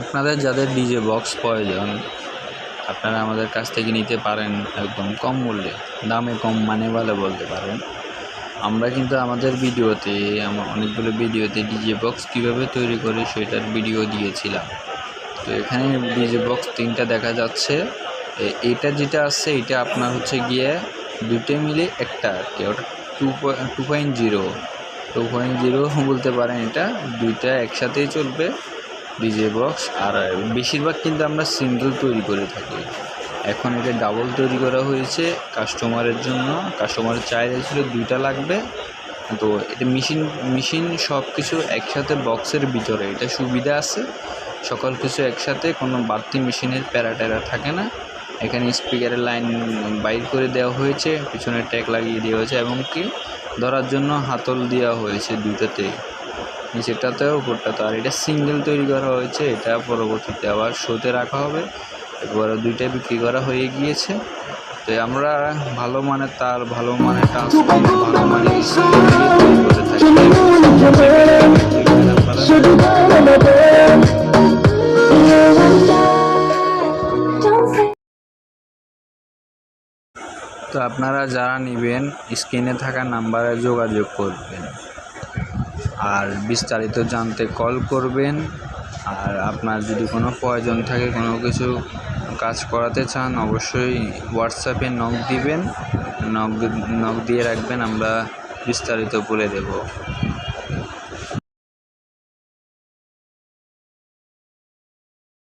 আপনাদের যাদের DJ box প্রয়োজন, আপনারা আমাদের কাছ থেকে নিতে পারেন একদম কম মূল্যে, দামে কম মানে ভালো বলতে পারেন। আমরা কিন্তু আমাদের ভিডিওতে, আমার অনেকগুলো ভিডিওতে ডিজে বক্স কীভাবে তৈরি করি সেটার ভিডিও দিয়েছিলাম। তো এখানে ডিজে বক্স তিনটা দেখা যাচ্ছে। এটা যেটা আছে, এটা আপনার হচ্ছে গিয়ে দুটো মিলে একটা আর কি, ওটা two two point zero two point zero বলতে পারেন এটা, দুইটা একসাথেই চলবে। ডিজে বক্স আর বেশিরভাগ কিন্তু আমরা সিঙ্গেল তৈরি করে থাকি। এখন এটা ডাবল তৈরি করা হয়েছে কাস্টমারের জন্য। কাস্টমারের চাহিদা ছিল দুইটা লাগবে। তো এটা মেশিন মেশিন সব কিছু একসাথে বক্সের ভিতরে, এটা সুবিধা আছে। সকল কিছু একসাথে, কোনো বাড়তি মেশিনের প্যারা ট্যারা থাকে না। এখানে স্পিকারের লাইন বাইর করে দেওয়া হয়েছে, পিছনে ট্যাগ লাগিয়ে দেওয়া হয়েছে এবং কি, ধরার জন্য হাতল দেওয়া হয়েছে দুইটাতেই। নিচেরটাতেও উপরটাতে আর এটা সিঙ্গেল তৈরি করা হয়েছে, এটা পরবর্তীতে আবার শোতে রাখা হবে। একবার দুইটাই বিক্রি করা হয়ে গিয়েছে। তো আমরা ভালো মানের তার, ভালো মানের ভালো মানের তো আপনারা যারা নেবেন স্ক্রিনে থাকা নাম্বারে যোগাযোগ করবেন। আর বিস্তারিত জানতে কল করবেন। আর আপনার যদি কোনো প্রয়োজন থাকে, কোনো কিছু কাজ করাতে চান, অবশ্যই হোয়াটসঅ্যাপে নক দিবেন। নক নক দিয়ে রাখবেন, আমরা বিস্তারিত বলে দেব।